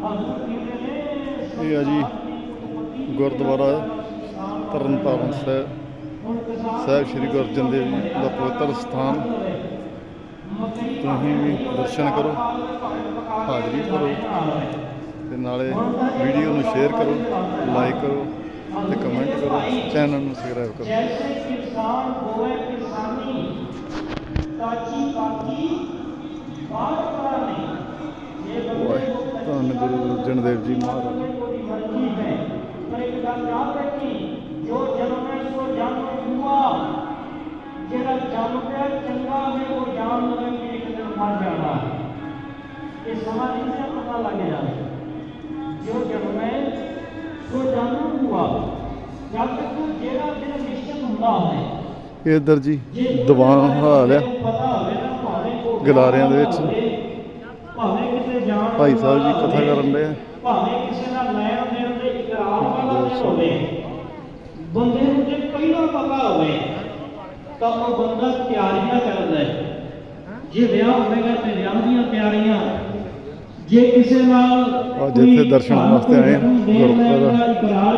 ਇਹ ਆ ਜੀ ਗੁਰਦੁਆਰਾ ਤਰਨਤਾਰਨ ਸਾਹਿਬ। ਸਾਹਿਬ ਸ੍ਰੀ ਗੁਰੂ ਅਰਜਨ ਦੇਵ ਦਾ ਪਵਿੱਤਰ ਸਥਾਨ। ਤੁਸੀਂ ਵੀ ਦਰਸ਼ਨ ਕਰੋ, ਹਾਜ਼ਰੀ ਭਰੋ ਤੇ ਨਾਲੇ ਵੀਡੀਓ ਨੂੰ ਸ਼ੇਅਰ ਕਰੋ, ਲਾਈਕ ਕਰੋ ਤੇ ਕਮੈਂਟ ਕਰੋ, ਚੈਨਲ ਨੂੰ ਸਬਸਕ੍ਰਾਈਬ ਕਰੋ। ਜੈਸੇ ਕਿਸਾਨ ਹੋਵੇ ਕਿਸਾਨੀ ਤਾਜੀ ਬਾਕੀ ਬਾਤ ਗੁਰੂ ਅਰਜਨ ਦੇਵ ਜੀ ਮਹਾਰਾਜ कोई मर्जी है पर एक गल याद रखी जो जन्म है सो जन्म हुआ जेड़ा जन्म पे चंगा है वो जान लगे कि एक दिन मर जाना है ये समझ नहीं पता लग जाए जो जन्म है सो जन्म हुआ जब तक जेड़ा दिन निश्चित ਹੁੰਦਾ ਹੈ ਇਹ ਇੱਧਰ ਜੀ ਦੀਵਾਨ ਹਾਲ ਆ ਗਲਾਰਿਆਂ ਦੇ ਵਿੱਚ ਭਾਵੇਂ ਕਿਸੇ ਜਾਣ ਭਾਈ ਸਾਹਿਬ ਜੀ ਕਥਾ ਕਰਨ ਦੇ ਭਾਵੇਂ ਕਿਸੇ ਨਾਲ ਲੈਣ ਦੇਣ ਦੇ ਇਕਰਾਰ ਵਾਲਾ ਦਿਨ ਹੋਵੇ ਬੰਦੇ ਨੂੰ ਜੇ ਪਹਿਲਾਂ ਪਤਾ ਹੋਵੇ ਤਾਂ ਉਹ ਬੰਦਾ ਤਿਆਰੀਆਂ ਕਰਦਾ ਹੈ। ਜੇ ਵਿਆਹ ਹੋਵੇਗਾ ਤੇ ਵਿਆਹ ਦੀਆਂ ਤਿਆਰੀਆਂ। ਜੇ ਕਿਸੇ ਨਾਲ ਅੱਜ ਇੱਥੇ ਦਰਸ਼ਨ ਵਾਸਤੇ ਆਏ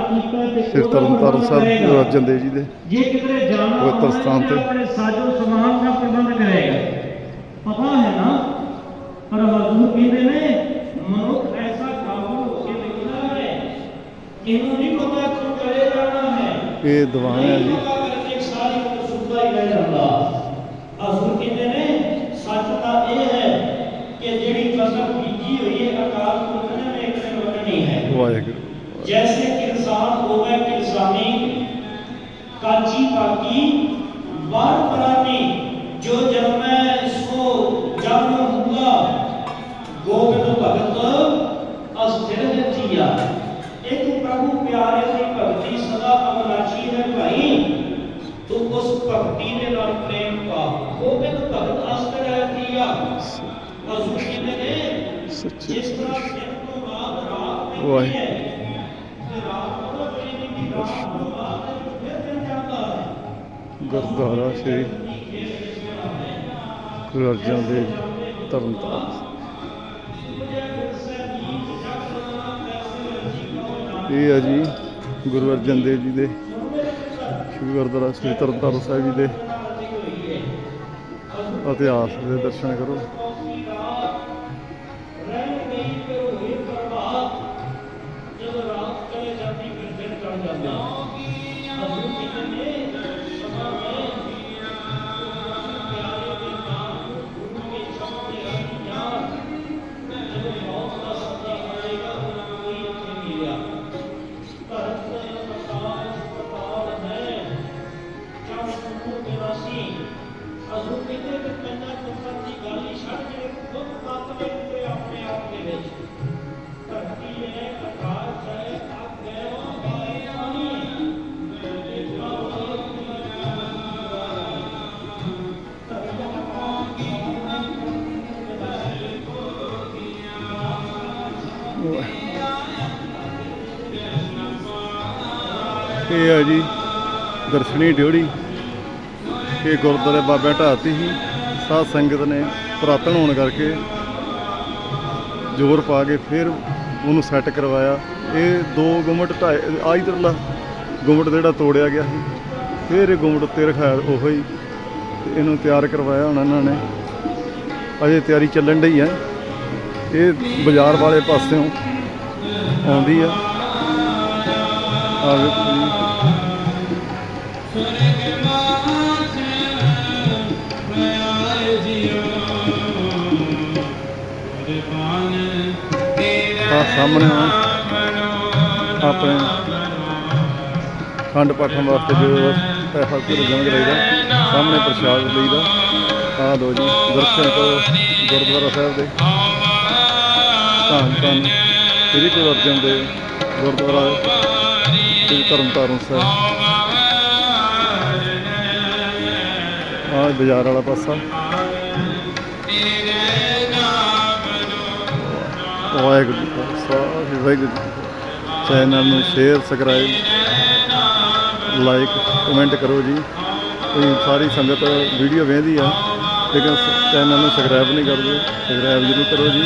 ਕੀਤਾ ਤੇ ਸ੍ਰੀ ਪ੍ਰਬੰਧ ਸਾਹਿਬ ਦੇਵ ਜੀ ਦੇ। ਜੇ ਕਿਧਰੇ ਜਾਣਾ ਪਵਿੱਤਰ ਸਥਾਨ ਤੇ। ਆਪਣੇ ਸਾਜੋ ਸਮਾਨ ਇੱਕ ਦਿਨ ਵਗਣੀ ਹੈ ਵਾਹਿਗੁਰੂ जैसे किसान होवे किसानी काची पाकी बार परानी उस भक्ति ने नाल प्रेम पा गोविंद भगत अस्थिर है जिया हजूर कहते ने ਸੱਚੇ जिस तरह दिन तो बाद रात में ਵਾਹਿ है ਗੁਰਦੁਆਰਾ ਸ੍ਰੀ ਗੁਰੂ ਅਰਜਨ ਦੇਵ ਜੀ, ਤਰਨਤਾਰਨ ਇਹ ਆ ਜੀ ਗੁਰੂ ਅਰਜਨ ਦੇਵ ਜੀ ਦੇ ਸ੍ਰੀ ਗੁਰਦੁਆਰਾ ਸ੍ਰੀ ਤਰਨਤਾਰਨ ਸਾਹਿਬ ਜੀ ਦੇ ਇਤਿਹਾਸ ਦੇ ਦਰਸ਼ਨ ਕਰੋ। ਜਾਂਦੀ ਫਿਰ ਦਿਨ ਚੜ ਜਾਂਦਾ ਸੁਣੋ ਨਿਵਾਸੀ ਹਜ਼ੂਰ ਕਹਿੰਦੇ ਕੰਨਾ ਕੁੱਕਰ ਦੀ ਗੱਲ ਹੀ ਛੱਡ ਕੇ ਖੁਦ ਤੱਤ ਤੇ ਆਪਣੇ ਆਪ ਦੇ ਵਿੱਚ। ਧਰਤੀ ਹੈ, ਆਕਾਸ਼ ਹੈ ਅੱਗ ਹੈ ਪਾਣੀ ਇਹ ਆ ਜੀ ਦਰਸ਼ਨੀ ਡਿਉੜੀ ਇਹ ਗੁਰਦੁਆਰੇ ਬਾਬਾ ਢਾਤੀ ਸੀ। ਸਾਧ ਸੰਗਤ ਨੇ ਪੁਰਾਤਨ ਹੋਣ ਕਰਕੇ ਜ਼ੋਰ ਪਾ ਕੇ ਫਿਰ ਉਹਨੂੰ ਸੈੱਟ ਕਰਵਾਇਆ। ਇਹ ਦੋ ਗੁੰਮਟ ਢਾਏ ਆ ਇਧਰਲਾ ਗੁੰਮਟ ਜਿਹੜਾ ਤੋੜਿਆ ਗਿਆ ਸੀ। ਫਿਰ ਇਹ ਗੁੰਮਟ ਉੱਤੇ ਰਖਾਇਆ ਉਹੋ ਹੀ ਇਹਨੂੰ ਤਿਆਰ ਕਰਵਾਇਆ ਹੁਣ ਇਹਨਾਂ ਨੇ। ਅਜੇ ਤਿਆਰੀ ਚੱਲਣ ਡਈ ਹੈ। ਇਹ ਬਾਜ਼ਾਰ ਵਾਲੇ ਪਾਸਿਓਂ ਆਉਂਦੀ ਆ ਆ ਵੇਖੋ ਜੀ। ਆ। ਸਾਹਮਣੇ ਆਪਣੇ ਖੰਡ ਪਾਠਾਂ ਵਾਸਤੇ ਜੋ ਪੈਸਾ ਘਰ ਜਮ੍ਹਾਂ ਕਰਾਈਦਾ ਸਾਹਮਣੇ ਪ੍ਰਸ਼ਾਦ ਲਈਦਾ। ਆ ਲੋ ਜੀ ਦਰਸ਼ਨ ਕਰੋ ਗੁਰਦੁਆਰਾ ਸਾਹਿਬ ਦੇ। ਧੰਨ ਧੰਨ ਸ੍ਰੀ ਗੁਰੂ ਅਰਜਨ ਦੇਵ ਗੁਰਦੁਆਰਾ ਸ੍ਰੀ ਤਰਨਤਾਰਨ ਸਾਹਿਬ। ਆ ਬਾਜ਼ਾਰ ਵਾਲਾ ਪਾਸਾ। ਵਾਹਿਗੁਰੂ ਜੀ ਕਾ ਖਾਲਸਾ ਵਾਹਿਗੁਰੂ ਜੀ ਚੈਨਲ ਨੂੰ ਸ਼ੇਅਰ ਸਬਸਕ੍ਰਾਈਬ ਲਾਈਕ ਕਮੈਂਟ ਕਰੋ ਜੀ। ਕੋਈ ਸਾਰੀ ਸੰਗਤ ਵੀਡੀਓ ਵੇਖਦੀ ਆ, ਲੇਕਿਨ ਚੈਨਲ ਨੂੰ ਸਬਸਕ੍ਰਾਈਬ ਨਹੀਂ ਕਰਦੇ ਸਬਸਕ੍ਰਾਈਬ ਜ਼ਰੂਰ ਕਰੋ ਜੀ।